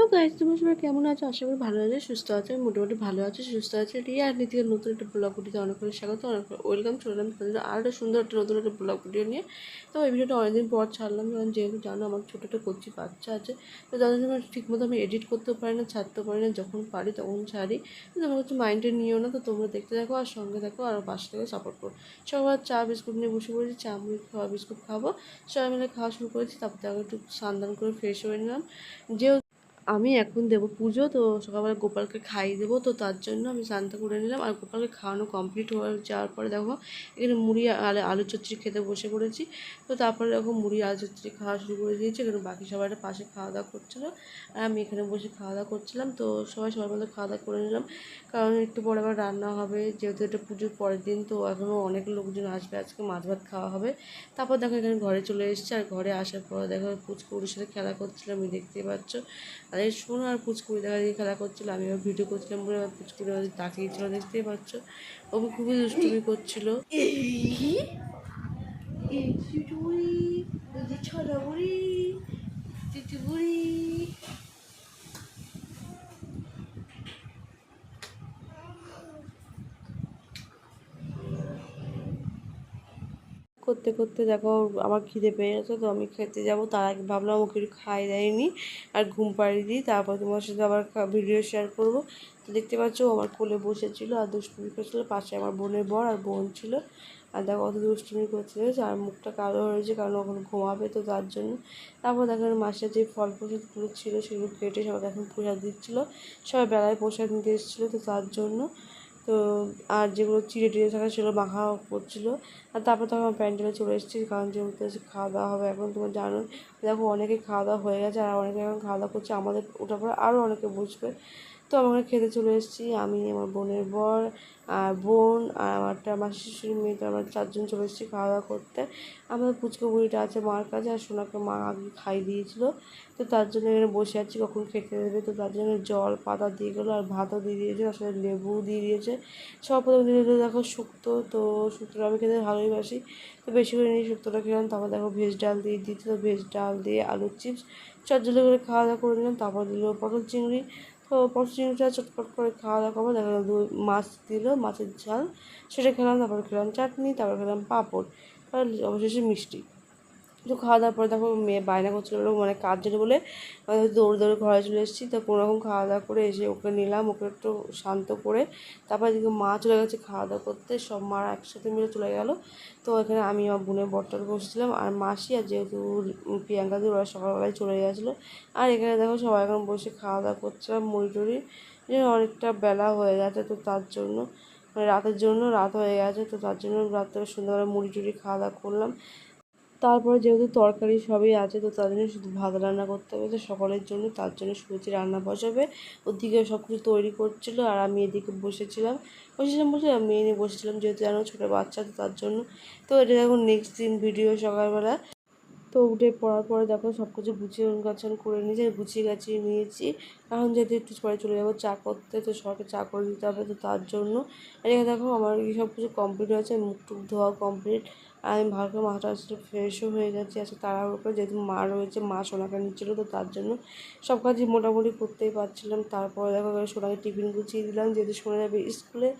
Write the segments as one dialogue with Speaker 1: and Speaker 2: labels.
Speaker 1: Hello guys তোমার সবাই কেমন আছো? আশা করি ভালো আছে, সুস্থ আছে মোটামুটি ভালো আছে, সুস্থ আছে। রিয়া আর নীতিকে নতুন একটা ব্লগ ভিডিওতে অনেক অনেক স্বাগত অনেক ওয়েলকাম চলে এলাম তোমাদের আর একটা সুন্দর একটা নতুন একটা ব্লগ ভিডিও নিয়ে। তো এই ভিডিওটা অনেকদিন পর ছাড়লাম, কারণ যেহেতু জানো আমার ছোটো একটা কচি বাচ্চা আছে, তো তাদের জন্য ঠিকমতো আমি এডিট করতেও পারি না, ছাড়তেও পারি না, যখন পারি তখন ছাড়ি। তো তোমরা হচ্ছে মাইন্ডে নিও না, তো তোমরা দেখতে থাকো আর সঙ্গে থাকো আর পাশে থেকে সাপোর্ট করো। সবার চা, বিস্কুট নিয়ে বসে পড়েছি, চা, মুড়ি খাওয়া, বিস্কুট খাব। সবাই মিলে খাওয়া শুরু করেছি, তারপর দেখো একটু স্নান করে ফ্রেশ হয়ে নিলাম। যেহেতু আমি এখন দেবো পুজো, তো সকালবেলা গোপালকে খাইয়ে দেবো, তো তার জন্য আমি স্নানটা করে নিলাম। আর গোপালকে খাওয়ানো কমপ্লিট হয়ে যাওয়ার পরে দেখো, এখানে মুড়ি, আলু আলু চচ্চড়ি খেতে বসে পড়েছি। তো তারপরে দেখো মুড়ি, আলু চচ্চড়ি খাওয়া শুরু করে দিয়েছি। এখানে বাকি সবাই একটা পাশে খাওয়া দাওয়া করছিল। আর আমি এখানে বসে খাওয়া দাওয়া করছিলাম। তো সবাই সবার মধ্যে খাওয়া দাওয়া করে নিলাম। কারণ একটু পরে আবার রান্না হবে, যেহেতু এটা পুজোর পরের দিন, তো এখনও অনেক লোকজন আসবে, আজকে মাছ ভাত খাওয়া হবে। তারপর দেখো এখানে ঘরে চলে এসেছি। আর ঘরে আসার পর দেখো পুচকুড়ির সাথে খেলা করছিলাম আমি দেখতেই পাচ্ছ। আর এই শোনো আর পুচকুড়ি দেখা দিয়ে খেলা করছিল আমি আবার ভিডিও করছিলাম বলে আমার পুচকুড়ি আমাদের তাকিয়েছিল দেখতেই পাচ্ছ ও খুবই দুষ্টুমি করছিল ছড়াবুড়ি চিচুবুড়ি করতে করতে দেখো আমার খিদে পেয়ে গেছে, তো আমি খেতে যাব। তার আগে ভাবলাম ওকে খাই দেয়নি আর ঘুম পাড়িয়ে দিই, তারপর তোমার সাথে আবার ভিডিও শেয়ার করব। তো দেখতে পাচ্ছ আমার কোলে বসেছিল আর দুষ্টুমি করছিল, পাশে আমার বোনের বর আর বোন ছিল। আর দেখো অত দুষ্টুমি করছিল আর মুখটা কালো হয়েছে কারণ ওখন ঘুমাবে তো তার জন্য। তারপর দেখো মাসের যে ফল প্রসাদগুলো ছিল, সেগুলো কেটে সবাই এখন প্রসাদ দিচ্ছিল। সবাই বেলায় প্রসাদ নিতে এসেছিল তো তার জন্য। তো আর যেগুলো চিড়ে টিড়ে থাকা সেগুলো মাখা করছিল। আর তারপর তখন আমার প্যান্ডেলে চলে এসেছি, কারণ যেমন খাওয়া দাওয়া হবে, এখন তোমার জানো। দেখো অনেকে খাওয়া দাওয়া হয়ে গেছে আর অনেকে এখন খাওয়া দাওয়া করছে, আমাদের ওটার পরে আরও অনেকে বসবে তো আমরা খেতে চলে এসেছি। আমি, আমার বোনের বর, আর বোন, আর আমার একটা আমার শিশুর মেয়ে, তো আমরা চারজন চলে এসেছি খাওয়া দাওয়া করতে। আমাদের পুচকো বুড়িটা আছে মার কাছে, আর সোনাকে মা আগে খাই দিয়েছিল। তো তার জন্য এখানে বসে আছি, কখন খেতে দেবে। তো তার জন্য জল, পাতা দিয়ে গেলো, আর ভাতও দিয়ে দিয়েছে, তার সাথে লেবু দিয়ে দিয়েছে। সব প্রথম দিয়ে দিল দেখো শুক্তো, তো শুক্তোটা আমি খেতে ভালোই বাসি। তো বেশি করে নিয়ে শুক্তোটা খেলাম, তারপর দেখো ভেজ ডাল দিয়ে দিয়েছিল ভেজ ডাল দিয়ে আলুর চিপস। চটজলে করে খাওয়া দাওয়া করে নিলাম, তারপর দিল পটল চিংড়ি। চিংড়িটা চটপট করে খাওয়া দাওয়া করব। দেখা গেল দুই মাছ দিল, মাছের ঝাল। সেটা খেলাম, তারপর খেলাম চাটনি, তারপর খেলাম পাঁপড়। তারপর অবশেষে মিষ্টি। তো খাওয়া দাওয়ার পরে দেখো মেয়ে বায়না করছিল মানে কাজ জন্য বলে দৌড় দৌড়ে ঘরে চলে এসেছি, তো কোনো রকম খাওয়া দাওয়া করে এসে ওকে নিলাম, ওকে একটু শান্ত করে, তারপর এদিকে মা চলে গেছে খাওয়া দাওয়া করতে, সব মারা একসাথে মিলে চলে গেল। তো এখানে আমি আমার বোনের বরটার বসেছিলাম আর মাসি আর যেহেতু প্রিয়াঙ্কা দিয়ে ওরা সকালবেলায় চলে গেছিল। আর এখানে দেখো সবাই এখন বসে খাওয়া দাওয়া করছিলাম মুড়ি টুড়ি অনেকটা বেলা হয়ে গেছে তো তার জন্য মানে রাতের জন্য রাত হয়ে গেছে, তো তার জন্য রাত্রে সুন্দরভাবে মুড়ি টুড়ি খাওয়া দাওয়া করলাম। তারপরে যেহেতু তরকারি সবই আছে, তো তার জন্য শুধু ভাত রান্না করতে হবে। তো সকলের জন্য তার জন্য সুজি রান্না বসাবে। ওদিকে সব কিছু তৈরি করছিল আর আমি এদিকে বসেছিলাম। বসেছিলাম বসে আমি নিয়ে বসেছিলাম যেহেতু জানো ছোটো বাচ্চা, তো তার জন্য। তো এটা দেখো নেক্সট দিন ভিডিও সকালবেলা। তো উঠে পড়ার পরে দেখো সব কিছু গুছিয়ে গাছান করে নিয়েছি, গুছিয়ে গাছিয়ে নিয়েছি। এখন যেহেতু একটু পরে চলে যাব চা করতে, তো সবাইকে চা করে দিতে হবে, তো তার জন্য। এদিকে দেখো আমার সব কিছু কমপ্লিট হয়েছে, মুখ টুক ধোয়া কমপ্লিট আর আমি ভালো করে মাথাটা আসলে ফ্রেশও হয়ে যাচ্ছি, আজকে তাড়াহুড়ো করে যেহেতু মা রয়েছে, মা সোনাকে নিচ্ছিলো, তো তার জন্য সব কাজই মোটামুটি করতেই পারছিলাম। তারপরে দেখো সোনাকে টিফিন গুছিয়ে দিলাম, যেহেতু শোনা যাবে স্কুলে,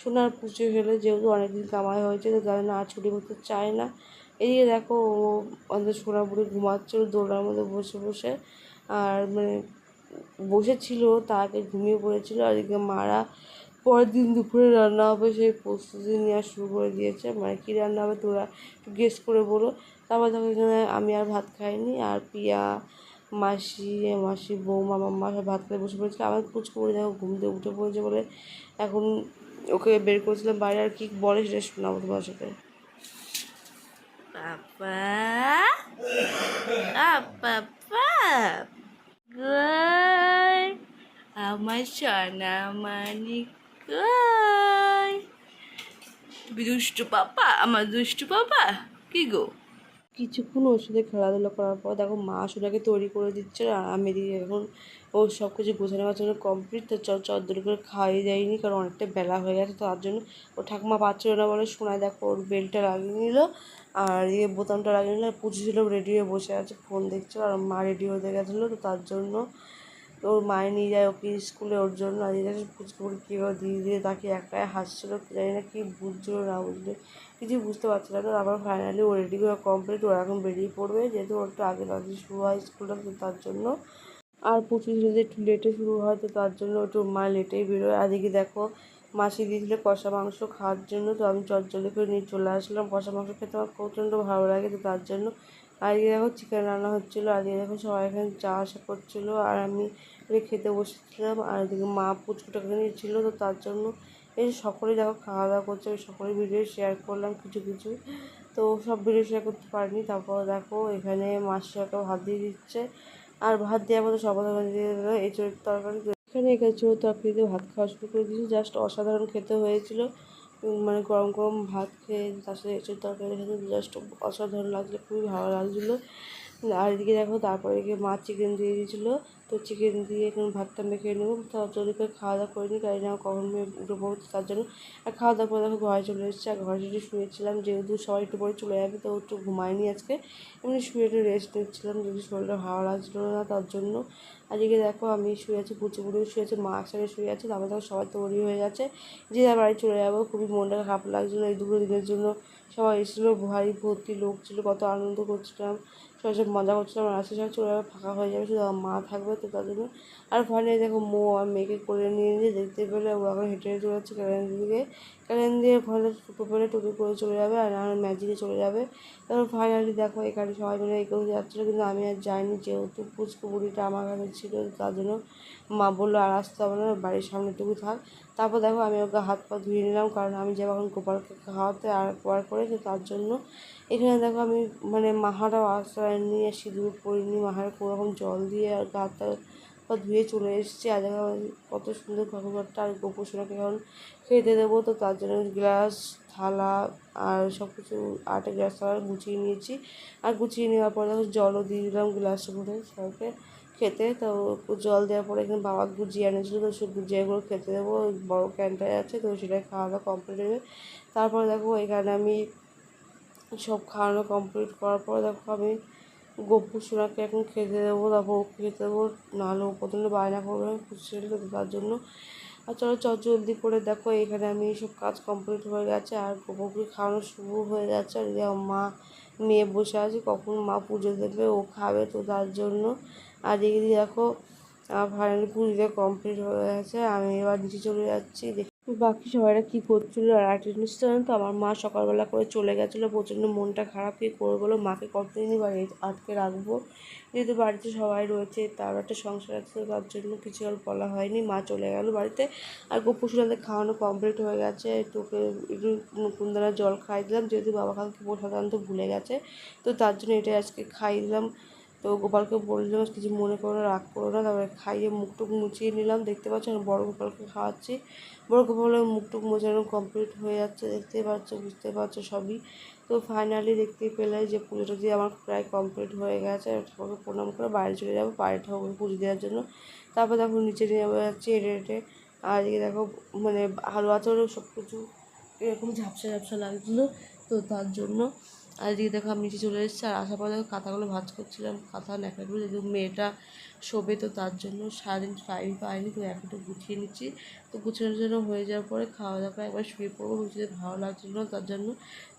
Speaker 1: সোনার পুজো হলে যেহেতু অনেকদিন কামাই হয়েছে, তো তাদের না ছুটি করতে চায় না। এদিকে দেখো, ও আমাদের সোনা বুড়ি ঘুমাচ্ছিল দোলার মধ্যে বসে বসে, আর মানে বসেছিল, তাকে ঘুমিয়ে পড়েছিল, আর এদিকে মারা পরের দিন দুপুরে রান্না হবে, সেই প্রস্তুতি নেওয়া শুরু করে দিয়েছে। মানে কী রান্না হবে তোরা একটু গেস করে বলো। তারপর দেখো এখানে আমি আর ভাত খাইনি, আর পিয়া, মাসি মাসি বৌমা, মাম্মা সব ভাত খেতে বসে পড়েছিল। আমার পুচকু করে দেখো ঘুম দিয়ে উঠে পড়েছে বলে এখন ওকে বের করেছিলাম বাইরে, আর কি বলে সেটা শোনাবো তোমার সাথে. আমার সোনা মানিক কই দুষ্টু পাপা, আমার দুষ্টু পাপা, কি গো? কিছুক্ষণ ওর সাথে খেলাধুলা করার পর দেখো মা সোনাকে তৈরি করে দিচ্ছে আর আমি এদিকে এখন ও সব কিছু গোছানো গাছানো কমপ্লিট তো চল চদ্দর করে খাইয়ে দেয়নি, কারণ অনেকটা বেলা হয়ে গেছে তার জন্য ও ঠাকুমা পাচ্ছিল না বলে শোনায় দেখো ওর বেলটা লাগিয়ে নিল, আর ইয়ে বোতামটা লাগিয়ে নিল পুজো ছিল রেডি হয়ে বসে আছে ফোন দেখছিল, আর মা রেডি হতে গেছিল, তো তার জন্য ওর মায়ে নিয়ে যায় ওকে স্কুলে ওর জন্য। আর এদিকে পুচকুড়ি কীভাবে দিয়ে দিয়ে তাকে একাই হাসছিল জানি না, কি বুঝছিল না বুঝলে কিছু বুঝতে পারছিল না। আবার ফাইনালি ও রেডি করে কমপ্লিট ও এখন বেরিয়ে পড়বে। যেহেতু ওর একটু আগে তাড়াতাড়ি শুরু হয় স্কুলটা তো তার জন্য আর প্রচুর যদি একটু লেটে শুরু হয়, তো তার জন্য একটু মা লেটেই বেরোয়। আর এদিকে দেখো, মাসি দিয়েছিল কষা মাংস খাওয়ার জন্য। তো আমি চটজলি করে নিয়ে চলে আসলাম। কষা মাংস খেতে আমার প্রচণ্ড ভালো লাগে, তো তার জন্য আর দেখো চিকেন রান্না হচ্ছিল এদিকে দেখো সবাই এখানে চা আসা করছিল, আর আমি খেতে বসেছিলাম, আর এদিকে মা পুচকুটাকে নিয়েছিলো, তো তার জন্য এই সকলেই দেখো খাওয়া দাওয়া করছে ওই সকলের ভিডিও শেয়ার করলাম কিছু কিছু, তো সব ভিডিও শেয়ার করতে পারিনি, তারপর দেখো এখানে মাসিটাকে ভাত দিয়ে দিচ্ছে, আর ভাত দেওয়ার মতো সবাই দিয়ে দিল এঁচড়ের তরকারি এখানে এঁচড়ের তরকারি দিয়ে ভাত খাওয়া শুরু করে দিয়েছি জাস্ট অসাধারণ খেতে হয়েছিল মানে গরম গরম ভাত খেয়ে তার সাথে এঁচড়ের তরকারি খেতে জাস্ট অসাধারণ লাগছিল, খুবই ভালো লাগছিল। আর এদিকে দেখো তারপরে এদিকে মা চিকেন দিয়ে দিয়েছিলো, তো চিকেন দিয়ে এখন ভাতটা মেখে নেব। তো জলদি করে খাওয়া দাওয়া করিনি কারণ না কখন উঠে তার জন্য। আর খাওয়া দাওয়ার পরে দেখো ঘরে চলে এসেছে, আর ঘরে যদি শুয়েছিলাম, যেহেতু সবাই একটু পরে চলে যাবে, তো একটু ঘুমায়নি আজকে। এমনি শুয়ে একটু রেস্ট নিচ্ছিলাম, যদি শরীরটা ভালো লাগছিল না তার জন্য। আজকে দেখো আমি শুয়ে আছি পুচু পুড়িও শুয়ে আছে, মা একসাথে শুয়ে আছে, তারপরে দেখো সবাই তৈরি হয়ে যাচ্ছে। যে যার বাড়ি চলে যাব, খুবই মনটা খারাপ লাগছিল, এই দুটো দিনের জন্য সবাই এসেছিল ভারী ভর্তি লোক ছিল, কত আনন্দ করছিলাম। সবাই সব মজা করছিলাম আর আজকে সবাই চলে যাবে ফাঁকা হয়ে যাবে, শুধু আমার মা থাকবে তো তার জন্য। আর ওখানে দেখো মো আর মেয়েকে করে নিয়ে নিয়ে দেখতে পেলে ও এখন হেঁটে হেঁটে চলে যাচ্ছে ক্যালেন্ডার দিকে। ক্যালেন্ডার দিয়ে ফলে টোটো পেলে টোটো করে চলে যাবে আর আমার ম্যাজিকে চলে যাবে। তারপর ফাইনালি দেখো এখানে সবাই মিলে এগিয়ে যাচ্ছিল, কিন্তু আমি আর যাইনি, যেহেতু পুচকু বুড়িটা আমার কাছে ছিল, তার জন্য মা বলল, আর আসতে হবে না, বাড়ির সামনে সামনেটুকু থাক। তারপর দেখো আমি ওকে হাত পা ধুয়ে নিলাম, কারণ আমি যেমন এখন গোপালকে খাওয়াতে আর পর করেছি তার জন্য। এখানে দেখো আমি মানে মাহারাও আশ্রয় নিয়ে সিঁদুর পরিনি মাহার কোনোরকম জল দিয়ে আর গাটা পা ধুয়ে চলে এসেছি। আর কত সুন্দর ঠাকুরঘরটা আর গোপোষণাকে কারণ খেতে দেবো। তো তার জন্য গ্লাস, থালা আর সব কিছু আটে গ্লাস, থালা গুছিয়ে নিয়েছি। আর গুছিয়ে নেওয়ার পর দেখো জলও দিয়ে দিলাম গ্লাসে করে সবাইকে খেতে। তো জল দেওয়ার পরে এখানে বাবা গুজিয়ে এনেছিলো, তো সেই গুজিয়াগুলো খেতে দেবো। বড়ো ক্যানটায় আছে, তো সেটাই খাওয়া দাওয়া কমপ্লিট হবে তারপরে দেখো এখানে আমি সব খাওয়ানো কমপ্লিট করার পর দেখো আমি গপ্পু সোনাকে এখন খেতে দেবো, তারপর ওকে খেতে দেবো, নাহলে ও প্রথমে বায়না করবে তো তার জন্য। আর চলো চট জলদি করে দেখো, এখানে আমি সব কাজ কমপ্লিট হয়ে গেছে, আর গোপুকে খাওয়ানো শুরু হয়ে যাচ্ছে আর মা, মেয়ে বসে আছে, কখন মা পুজো দেবে, ও খাবে তো তার জন্য। আর এদিকে দেখো ফাইনালি পুজোটা কমপ্লিট হয়ে গেছে, আমি এবার নিচে চলে যাচ্ছি বাকি সবাইরা কী করছিল আর একটা জিনিস জানেন তো, আমার মা সকালবেলা করে চলে গেছিল, প্রচণ্ড মনটা খারাপ, কী করব বলো? মাকে কতদিনই বাড়ি আটকে রাখব? যেহেতু বাড়িতে সবাই রয়েছে, তার একটা সংসার আছে, তার জন্য কিছু আর বলা হয়নি। মা চলে গেল বাড়িতে, আর গোপু সোনাদের খাওয়ানো কমপ্লিট হয়ে গেছে। তোকে একটু কুন্দারা জল খাই দিলাম, যেহেতু বাবা কালকে আনতে ভুলে গেছে, তো তার জন্য এটাই আজকে খাই দিলাম। তো গোপালকে বললাম কিছু মনে করো রাগ করো না। তারপরে খাইয়ে মুখটুক মুছিয়ে নিলাম, দেখতে পাচ্ছ আমি বড় গোপালকে খাওয়াচ্ছি। বড় গোপালের মুখটুক মোছানো কমপ্লিট হয়ে যাচ্ছে দেখতে পাচ্ছ বুঝতে পারছ সবই। তো ফাইনালি দেখতে পেলে যে পুজোটা দিয়ে আমার প্রায় কমপ্লিট হয়ে গেছে ঠাকুরকে প্রণাম করে বাইরে চলে যাব, বাইরে ঠাকুরকে পুজো দেওয়ার জন্য। তারপর দেখো নিচে নিয়ে যাচ্ছি হেঁটে হেঁটে। আর এদিকে দেখো মানে আলু আচরও সব কিছু এরকম ঝাপসা ঝাপসা লাগছিল, তো তার জন্য আর এদিকে দেখো আমি নিচে চলে এসেছি, আর আসার পর দেখো খাতাগুলো ভাজ করছিলাম। খাতা লেখাগুলো যেহেতু মেয়েটা শোবে, তো তার জন্য সারাদিন টাইম পাইনি, তো এখন একটু গুছিয়ে নিচ্ছি। তো গুছানোর জন্য হয়ে যাওয়ার পরে খাওয়া দাওয়া একবার শুয়ে পড়ব বুঝতে ভালো লাগছিল না তার জন্য।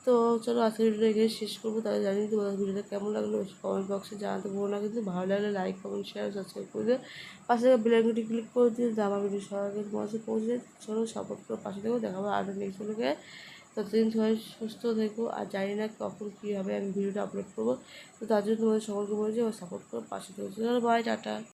Speaker 1: তো চলো আজকের ভিডিওটা এখানে শেষ করব, তাহলে জানি তোমাদের ভিডিওটা কেমন লাগল কমেন্ট বক্সে জানাতে ভুলো না, কিন্তু ভালো লাগলে লাইক কমেন্ট শেয়ার সাবস্ক্রাইব করে দিও। পাশে বেলাইকনটি ক্লিক করে দিও যে আমার ভিডিও সবার আগে পৌঁছে চলো সাপোর্ট করে পাশে থেকো দেখাবো আরও নেক্সট ততদিন সবাই সুস্থ থেকো আর জানি না কখন কী হবে, আমি ভিডিওটা আপলোড করব। তো তার জন্য তোমাদের সকলকে বলছি, আমার সাপোর্ট করো, পাশে থেকো। Bye tata.